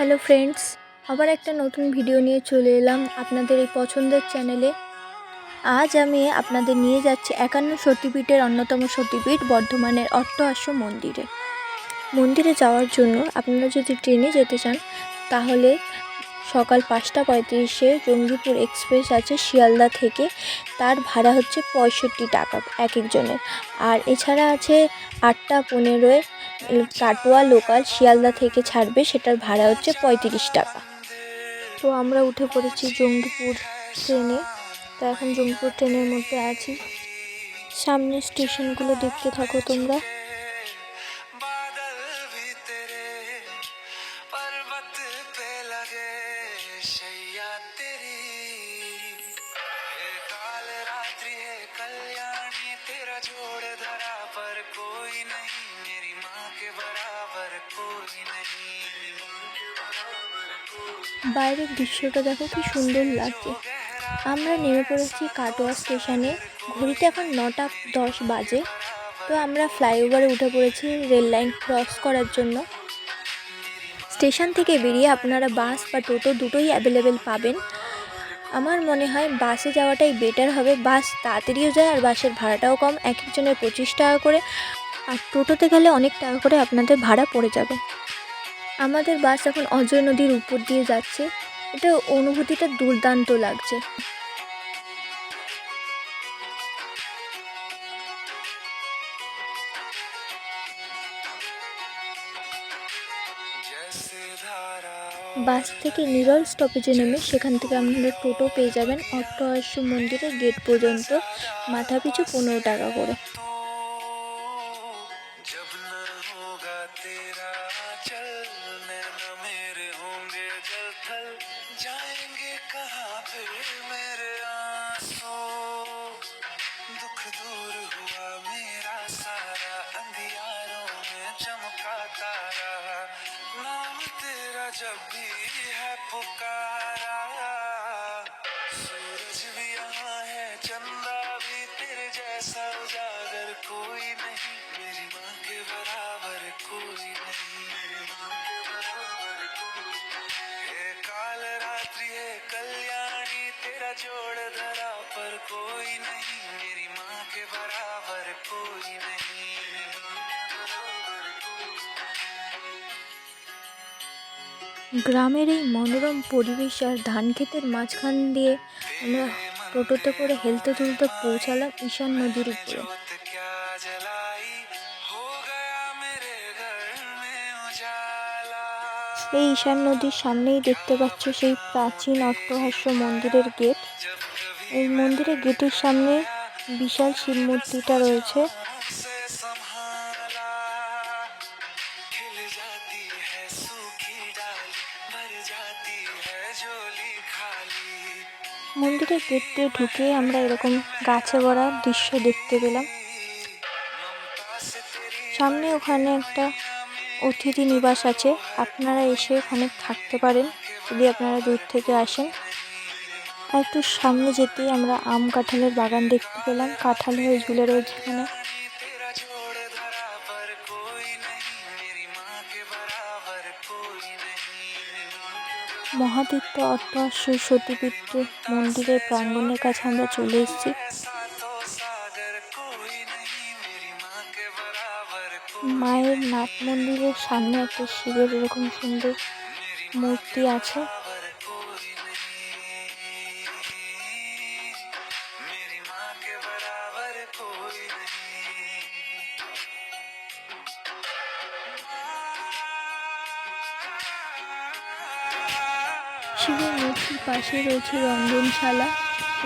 Hello friends আবার একটা নতুন ভিডিও নিয়ে চলে এলাম আপনাদের এই পছন্দের চ্যানেলে আজ আমি আপনাদের নিয়ে যাচ্ছি একান্ন সতীপীঠের অন্যতম সতীপীঠ বর্ধমানের অট্টহাস্য মন্দিরে। মন্দিরে যাওয়ার জন্য আপনারা যদি ট্রেনে যেতে চান, তাহলে সকাল পাঁচটা পঁয়ত্রিশে জঙ্গিপুর এক্সপ্রেস আছে শিয়ালদা থেকে। তার ভাড়া হচ্ছে পঁয়ষট্টি টাকা এক একজনের। আর এছাড়া আছে আটটা পনেরোয় কাটোয়া লোকাল শিয়ালদা থেকে ছাড়বে সেটার ভাড়া হচ্ছে পঁয়ত্রিশ টাকা তো আমরা উঠে পড়েছি জঙ্গিপুর ট্রেনে তো এখন জঙ্গিপুর ট্রেনের মধ্যে আছি সামনে স্টেশনগুলো দেখতে থাকো তোমরা बादल भी तेरे पर्वत पे लगे शैया तेरी हे काल रात्रि है कल्याणी तेरा जोड़ धरा पर कोई नहीं বাইরের দৃশ্যটা দেখো কি সুন্দর লাগছে। আমরা নেমে পড়েছি কাটোয়া স্টেশনে, ঘড়িতে এখন নটা দশ বাজে। তো আমরা ফ্লাইওভারে উঠে পড়েছি রেল লাইন ক্রস করার জন্য। স্টেশন থেকে বেরিয়ে আপনারা বাস বা টোটো দুটোই অ্যাভেলেবেল পাবেন। আমার মনে হয় বাসে যাওয়াটাই বেটার হবে। বাস তাড়াতাড়িও যায় আর বাসের ভাড়াটাও কম। এক একজনের পঁচিশ টাকা করে। আর টোটোতে গেলে অনেক টাকা করে আপনাদের ভাড়া পড়ে যাবে। আমাদের বাস এখন অজয় নদীর উপর দিয়ে যাচ্ছে। এটা অনুভূতিটা দুর্দান্ত লাগছে। বাস থেকে নিরল স্টপেজে নেমে সেখান থেকে আপনারা টোটো পেয়ে যাবেন অট্ট মন্দিরের গেট পর্যন্ত। মাথাপিছু পনেরো টাকা করে। तारा नाम तेरा जब भी গ্রামের এই মনোরম পরিবেশ আর ধান ক্ষেতের মাঝখান দিয়ে আমরা টোটোতে করে হেলতে তুলতে পৌঁছালাম ঈশান নদীর উপরে। এই ঈশান নদীর সামনেই দেখতে পাচ্ছ সেই প্রাচীন অট্টহাস্য মন্দিরের গেট। এই মন্দিরের গেটের সামনে বিশাল শিব মূর্তিটা রয়েছে। মন্দিরের গেট দিয়ে ঢুকে আমরা এরকম গাছে ভরা দৃশ্য দেখতে পেলাম। সামনে ওখানে একটা অতিথি নিবাস আছে। আপনারা এসে ওখানে থাকতে পারেন যদি আপনারা দূর থেকে আসেন। আর একটু সামনে যেতেই আমরা আম কাঁঠালের বাগান দেখতে পেলাম। কাঁঠাল হয়ে ঝুলে রয়েছে এখানে। মহাদেব তো অর্থাৎ সেই সতীপীঠ মন্দিরের প্রাঙ্গণের কাছে আমরা চলে এসেছি। মায়ের নাট মন্দিরের সামনে একটা শিবের এরকম সুন্দর মূর্তি আছে। পাশে রয়েছে রঙ্গনশালা।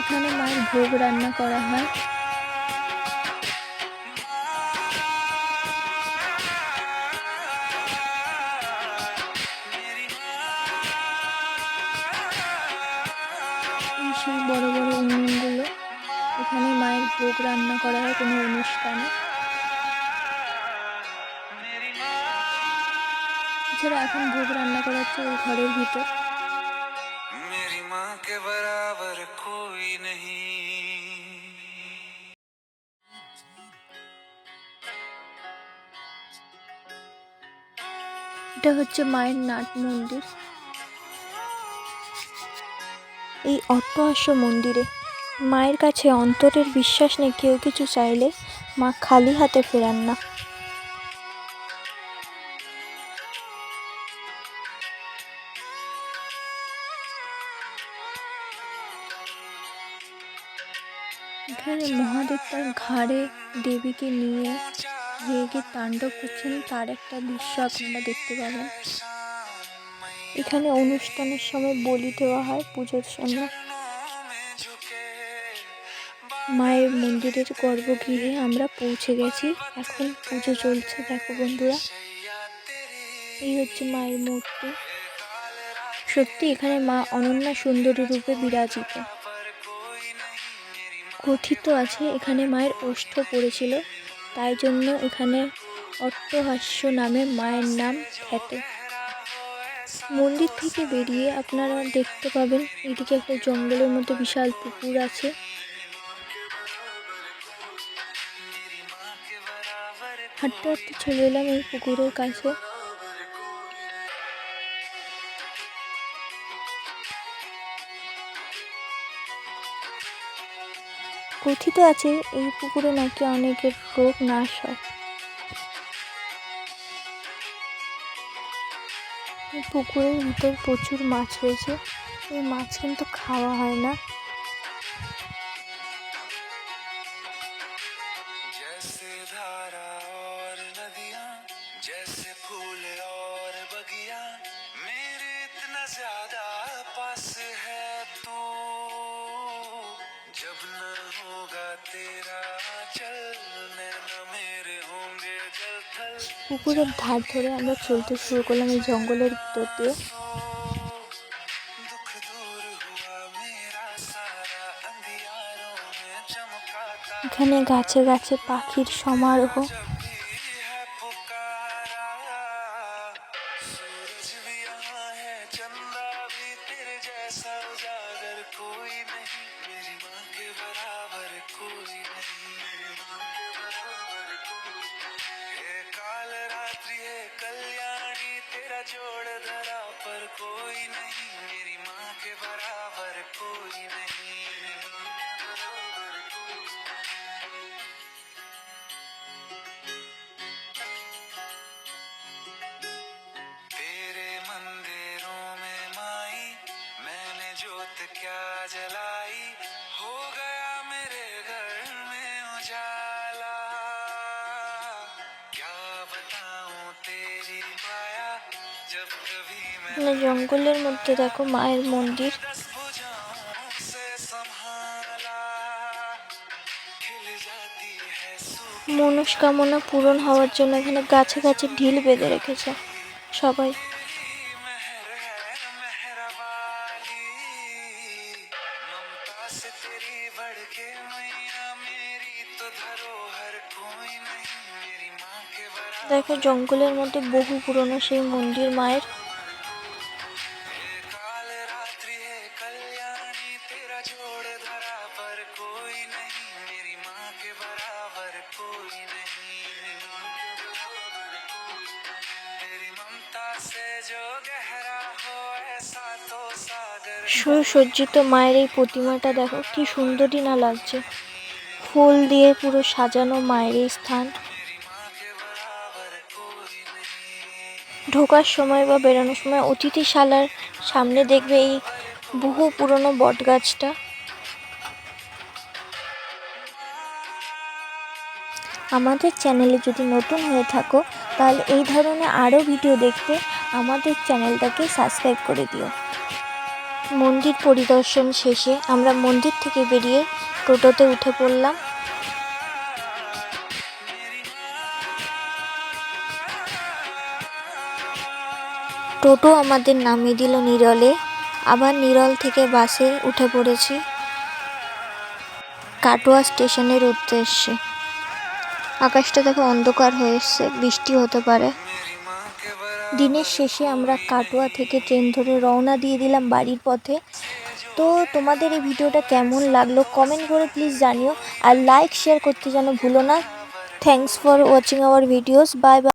এখানে মায়ের ভোগ রান্না করা হয়। বড় বড় উনুনগুলো। এখানে মায়ের ভোগ রান্না করা হয় কোনো অনুষ্ঠানে। এছাড়া এখন ভোগ রান্না করা হচ্ছে ওই ঘরের ভিতর। এটা হচ্ছে মায়ের নাট মন্দির। এই অট্টহাস্য মন্দিরে মায়ের কাছে অন্তরের বিশ্বাস নেই, কেউ কিছু চাইলে মা খালি হাতে ফেরান না। এখানে মহাদেব তার ঘাড়ে দেবীকে নিয়ে রেগে তাণ্ডব করছেন, তার একটা দৃশ্য আপনারা দেখতে পাবেন। এখানে অনুষ্ঠানের সময় বলি দেওয়া হয়, পুজোর সময়। মায়ের মন্দিরের গর্ভগৃহে আমরা পৌঁছে গেছি। এখন পুজো চলছে, দেখো বন্ধুরা। এই হচ্ছে মায়ের মূর্তি। সত্যি এখানে মা অনন্যা সুন্দরী রূপে বিরাজিত। কথিত আছে, এখানে মায়ের ওষ্ঠ পড়েছিল। তাই জন্য এখানে অট্টহাস্য নামে মায়ের নাম খ্যাত। মন্দির থেকে বেরিয়ে আপনারা দেখতে পাবেন, এদিকে একটা জঙ্গলের মধ্যে বিশাল পুকুর আছে। হাঁটতে হাঁটতে চলে এলাম এই পুকুরের কাছে। কথিত আছে এই পুকুরে নাকি অনেকের রোগ নাশ হয় এই পুকুরের ভিতর প্রচুর মাছ রয়েছে এই মাছ কিন্তু খাওয়া হয় না जैसे धारा और नदियाँ जैसे फूल और बगिया मेरे इतना ज्यादा पास है तू जब न होगा तेरा चल नैना मेरे होंगे जल थल পুকুরের ধার ধরে আমরা চলতে শুরু করলাম এই জঙ্গলের ভিতর দিয়ে दुख दूर हुआ मेरा सारा अंधियारों में चमका तारा এখানে গাছে গাছে পাখির সমারোহ तेरा जोड़ धरा, पर कोई नहीं। मेरी माँ के बराबर कोई नहीं। के तेरे मंदिरों में माई, मैंने जोत क्या जलाई? हो এখানে জঙ্গলের মধ্যে দেখো মায়ের মন্দির। মনস্কামনা পূরণ হওয়ার জন্য এখানে গাছে গাছে ঢিল বেঁধে রেখেছে সবাই। দেখো জঙ্গলের মধ্যে বহু পুরনো সেই মন্দির মায়ের। সুসজ্জিত মায়ের এই প্রতিমাটা দেখো, কি সুন্দরই না লাগছে। ফুল দিয়ে পুরো সাজানো মায়ের এই স্থান। ঢোকার সময় বা বেরোনোর সময় অতিথিশালার সামনে দেখবে এই বহু পুরনো বট গাছটা আমাদের চ্যানেলে যদি নতুন হয়ে থাকো, তাহলে এই ধরনের আরও ভিডিও দেখতে আমাদের চ্যানেলটাকে সাবস্ক্রাইব করে দিও। মন্দির পরিদর্শন শেষে আমরা মন্দির থেকে বেরিয়ে টোটোতে উঠে পড়লাম। টোটো আমাদের নামিয়ে দিল নিরলে। আবার নিরল থেকে বাসে উঠে পড়েছি কাটোয়া স্টেশনের উদ্দেশ্যে। আকাশটা দেখো অন্ধকার হয়ে এসছে, বৃষ্টি হতে পারে। দিনের শেষে আমরা কাটোয়া থেকে ট্রেন ধরে রওনা দিয়ে দিলাম বাড়ির পথে। তো তোমাদের এই ভিডিওটা কেমন লাগল কমেন্ট করে প্লিজ জানিও। আর লাইক শেয়ার করতে যেন ভুলো না। Thanks for watching our videos bye bye